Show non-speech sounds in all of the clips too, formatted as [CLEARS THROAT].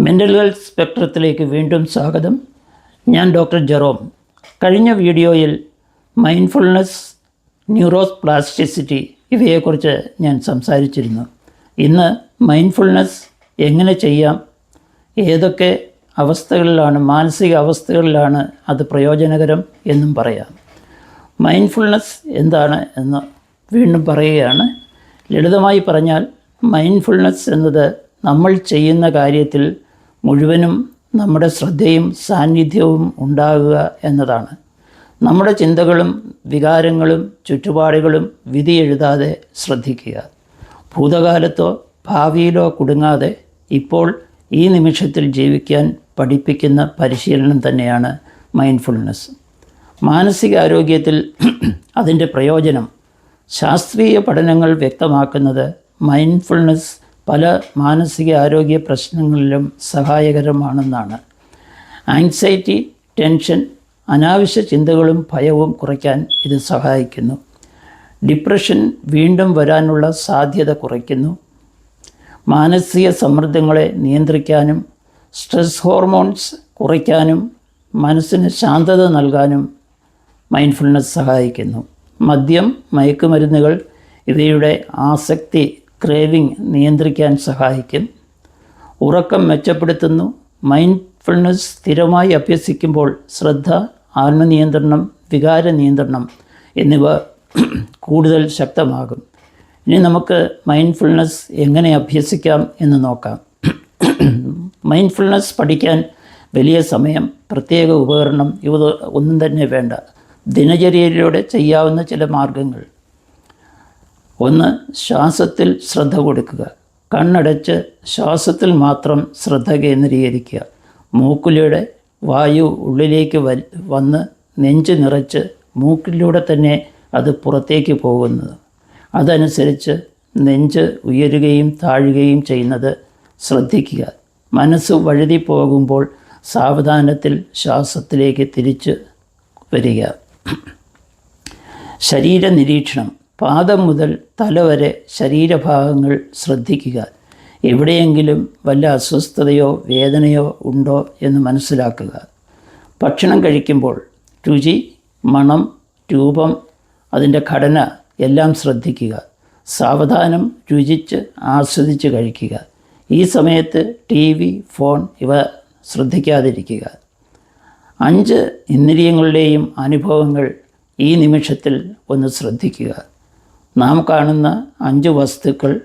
Mental health സ്പെക്ട്രത്തിലേക്ക് വീണ്ടും സ്വാഗതം. ഞാൻ ഡോക്ടർ ജെറോം. കഴിഞ്ഞ വീഡിയോയിൽ മൈൻഡ്ഫുൾനെസ് ന്യൂറോസ് പ്ലാസ്റ്റിസിറ്റി ഇവയെക്കുറിച്ച് ഞാൻ സംസാരിച്ചിരുന്നു. ഇന്ന് മൈൻഡ്ഫുൾനെസ് എങ്ങനെ ചെയ്യാം ഏതൊക്കെ അവസ്ഥകളിലാണ് മാനസിക അവസ്ഥകളിലാണ് അത് പ്രയോജനകരം എന്നും പറയാം. മൈൻഡ്ഫുൾനെസ് എന്താണ് എന്ന് വീണ്ടും പറയുകയാണ്. ലളിതമായി പറഞ്ഞാൽ മൈൻഡ്ഫുൾനെസ് എന്നത് നമ്മൾ ചെയ്യുന്ന കാര്യത്തിൽ മുഴുവനും നമ്മുടെ ശ്രദ്ധയും സാന്നിധ്യവും ഉണ്ടാകുക എന്നതാണ്. നമ്മുടെ ചിന്തകളും വികാരങ്ങളും ചുറ്റുപാടുകളും വിധി എഴുതാതെ ശ്രദ്ധിക്കുക. ഭൂതകാലത്തോ ഭാവിയിലോ കുടുങ്ങാതെ ഇപ്പോൾ ഈ നിമിഷത്തിൽ ജീവിക്കാൻ പഠിപ്പിക്കുന്ന പരിശീലനം തന്നെയാണ് മൈൻഡ്ഫുൾനെസ് മാനസികാരോഗ്യത്തിൽ [CLEARS THROAT] അതിന്റെ പ്രയോജനം ശാസ്ത്രീയ പഠനങ്ങൾ വ്യക്തമാക്കുന്നത് മൈൻഡ്ഫുൾനെസ് പല മാനസിക ആരോഗ്യ പ്രശ്നങ്ങളിലും സഹായകരമാണെന്നാണ്. ആങ്സൈറ്റി ടെൻഷൻ അനാവശ്യ ചിന്തകളും ഭയവും കുറയ്ക്കാൻ ഇത് സഹായിക്കുന്നു. ഡിപ്രഷൻ വീണ്ടും വരാനുള്ള സാധ്യത കുറയ്ക്കുന്നു. മാനസിക സമ്മർദ്ദങ്ങളെ നിയന്ത്രിക്കാനും സ്ട്രെസ് ഹോർമോൺസ് കുറയ്ക്കാനും മനസ്സിന് ശാന്തത നൽകാനും മൈൻഡ്ഫുൾനെസ് സഹായിക്കുന്നു. മദ്യം മയക്കുമരുന്നുകൾ ഇവയുടെ ആസക്തി ക്രേവിംഗ് നിയന്ത്രിക്കാൻ സഹായിക്കും. ഉറക്കം മെച്ചപ്പെടുത്തുന്നു. മൈൻഡ്ഫുൾനെസ് സ്ഥിരമായി അഭ്യസിക്കുമ്പോൾ ശ്രദ്ധ ആത്മനിയന്ത്രണം വികാര നിയന്ത്രണം എന്നിവ കൂടുതൽ ശക്തമാകും. ഇനി നമുക്ക് മൈൻഡ്ഫുൾനെസ് എങ്ങനെ അഭ്യസിക്കാം എന്ന് നോക്കാം. മൈൻഡ്ഫുൾനെസ് പഠിക്കാൻ വലിയ സമയം പ്രത്യേക ഉപകരണം ഇവ ഒന്നും തന്നെ വേണ്ട. ദിനചര്യയിലൂടെ ചെയ്യാവുന്ന ചില മാർഗങ്ങൾ. ഒന്ന് ശ്വാസത്തിൽ ശ്രദ്ധ കൊടുക്കുക. കണ്ണടച്ച് ശ്വാസത്തിൽ മാത്രം ശ്രദ്ധ കേന്ദ്രീകരിക്കുക. മൂക്കിലൂടെ വായു ഉള്ളിലേക്ക് വന്ന് നെഞ്ച് നിറച്ച് മൂക്കിലൂടെ തന്നെ അത് പുറത്തേക്ക് പോകുന്നത് അതനുസരിച്ച് നെഞ്ച് ഉയരുകയും താഴുകയും ചെയ്യുന്നത് ശ്രദ്ധിക്കുക. മനസ്സ് വഴുതി പോകുമ്പോൾ സാവധാനത്തിൽ ശ്വാസത്തിലേക്ക് തിരിച്ച് വരിക. ശരീര നിരീക്ഷണം പാദം മുതൽ തല വരെ ശരീരഭാഗങ്ങൾ ശ്രദ്ധിക്കുക. എവിടെയെങ്കിലും വല്ല അസ്വസ്ഥതയോ വേദനയോ ഉണ്ടോ എന്ന് മനസ്സിലാക്കുക. ഭക്ഷണം കഴിക്കുമ്പോൾ രുചി മണം രൂപം അതിന്റെ ഘടന എല്ലാം ശ്രദ്ധിക്കുക. സാവധാനം രുചിച്ച് ആസ്വദിച്ച് കഴിക്കുക. ഈ സമയത്ത് ടി വി ഫോൺ ഇവ ശ്രദ്ധിക്കാതിരിക്കുക. അഞ്ച് ഇന്ദ്രിയങ്ങളുടെയും അനുഭവങ്ങൾ ഈ നിമിഷത്തിൽ ഒന്ന് ശ്രദ്ധിക്കുക. നാം കാണുന്ന അഞ്ച് വസ്തുക്കൾ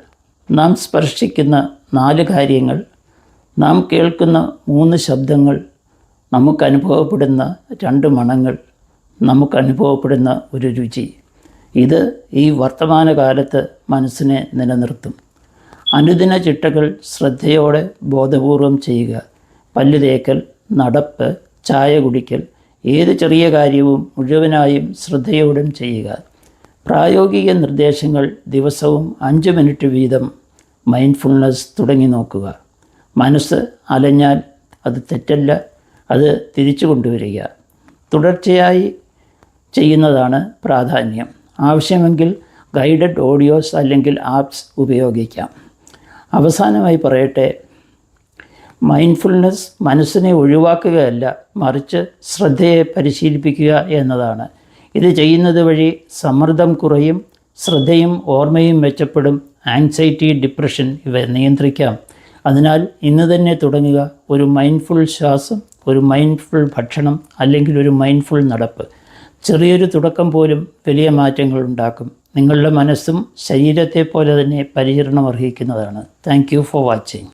നാം സ്പർശിക്കുന്ന നാല് കാര്യങ്ങൾ നാം കേൾക്കുന്ന മൂന്ന് ശബ്ദങ്ങൾ നമുക്ക് അനുഭവപ്പെടുന്ന രണ്ട് മണങ്ങൾ നമുക്ക് അനുഭവപ്പെടുന്ന ഒരു രുചി. ഇത് ഈ വർത്തമാനകാലത്ത് മനസ്സിനെ നിലനിർത്തും. അനുദിന ചിട്ടകൾ ശ്രദ്ധയോടെ ബോധപൂർവം ചെയ്യുക. പല്ല് തേക്കൽ നടപ്പ് ചായ കുടിക്കൽ ഏത് ചെറിയ കാര്യവും മുഴുവനായും ശ്രദ്ധയോടും ചെയ്യുക. പ്രായോഗിക നിർദ്ദേശങ്ങൾ ദിവസവും അഞ്ച് മിനിറ്റ് വീതം മൈൻഡ്ഫുൾനെസ് തുടങ്ങി നോക്കുക. മനസ്സ് അലഞ്ഞാൽ അത് തെറ്റല്ല അത് തിരിച്ചു കൊണ്ടുവരിക. തുടർച്ചയായി ചെയ്യുന്നതാണ് പ്രാധാന്യം. ആവശ്യമെങ്കിൽ ഗൈഡഡ് ഓഡിയോസ് അല്ലെങ്കിൽ ആപ്സ് ഉപയോഗിക്കാം. അവസാനമായി പറയട്ടെ മൈൻഡ്ഫുൾനെസ് മനസ്സിനെ ഒഴിവാക്കുകയല്ല മറിച്ച് ശ്രദ്ധയെ പരിശീലിപ്പിക്കുക എന്നതാണ്. ഇത് ചെയ്യുന്നത് വഴി സമ്മർദ്ദം കുറയും ശ്രദ്ധയും ഓർമ്മയും മെച്ചപ്പെടും ആങ്സൈറ്റി ഡിപ്രഷൻ ഇവ നിയന്ത്രിക്കാം. അതിനാൽ ഇന്ന് തന്നെ തുടങ്ങുക. ഒരു മൈൻഡ്ഫുൾ ശ്വാസം ഒരു മൈൻഡ്ഫുൾ ഭക്ഷണം അല്ലെങ്കിൽ ഒരു മൈൻഡ്ഫുൾ നടപ്പ്. ചെറിയൊരു തുടക്കം പോലും വലിയ മാറ്റങ്ങൾ ഉണ്ടാക്കും. നിങ്ങളുടെ മനസ്സും ശരീരത്തെ പോലെ തന്നെ പരിചരണം അർഹിക്കുന്നതാണ് താങ്ക് ഫോർ വാച്ചിങ്